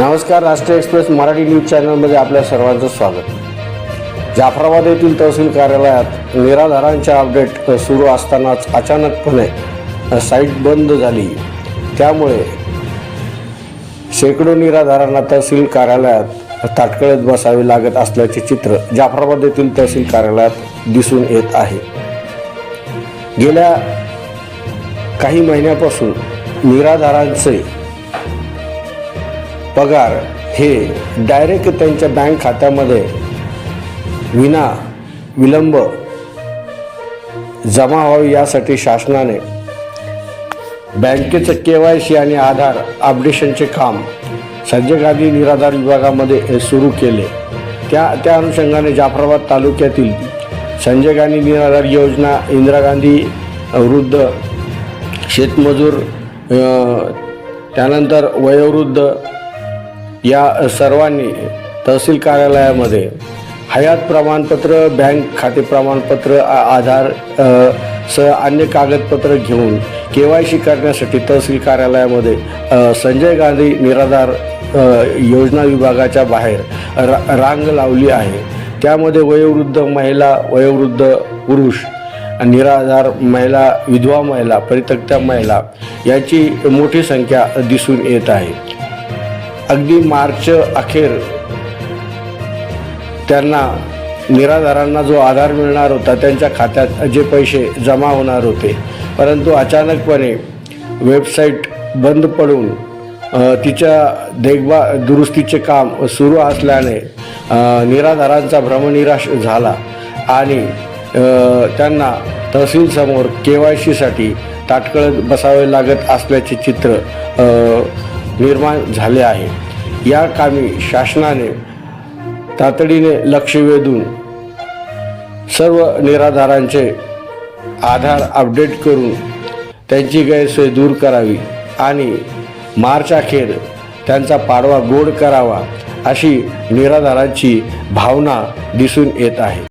नमस्कार राष्ट्रीय express Marathi news चॅनलमध्ये आपल्या सर्वांचं स्वागत. जाफराबाद येथील तहसील कार्यालयात निराधारांच्या अपडेट सुरू असतानाच अचानकपणे साईट बंद झाली. त्यामुळे शेकडो निराधारांना तहसील कार्यालयात ताटकळत बसावे लागत असल्याचे चित्र जाफराबाद येथील तहसील कार्यालयात दिसून येत आहे. गेल्या काही महिन्यापासून निराधारांचे पगार हे डायरेक्ट त्यांच्या बँक खात्यामध्ये विना विलंब जमा व्हावी यासाठी शासनाने बँकेचं के वाय सी आणि आधार अपडेशनचे काम संजय गांधी निराधार विभागामध्ये सुरू केले. त्या त्या अनुषंगाने जाफराबाद तालुक्यातील संजय गांधी निराधार योजना इंदिरा गांधी वृद्ध शेतमजूर त्यानंतर वयोवृद्ध या सर्वांनी तहसील कार्यालयामध्ये हयात प्रमाणपत्र बँक खाते प्रमाणपत्र आधार सह अन्य कागदपत्र घेऊन के वाय सी करण्यासाठी तहसील कार्यालयामध्ये संजय गांधी निराधार योजना विभागाच्या बाहेर रा रांग लावली आहे. त्यामध्ये वयोवृद्ध महिला वयोवृद्ध पुरुष निराधार महिला विधवा महिला परित्यक्त्या महिला याची मोठी संख्या दिसून येत आहे. अगदी मार्च अखेर त्यांना निराधारांना जो आधार मिळणार होता त्यांच्या खात्यात जे पैसे जमा होणार होते. परंतु अचानकपणे वेबसाईट बंद पडून तिच्या देखभा दुरुस्तीचे काम सुरू असल्याने निराधारांचा भ्रमनिराश झाला आणि त्यांना तहसीलसमोर के वाय सीसाठी ताटकळत बसावे लागत असल्याचे चित्र निर्माण झाले आहे. या कामी शासनाने तातडीने लक्ष वेधून सर्व निराधारांचे आधार अपडेट करून त्यांची गैरसोय दूर करावी आणि मार्च अखेर त्यांचा पाडवा गोड करावा अशी निराधारांची भावना दिसून येत आहे.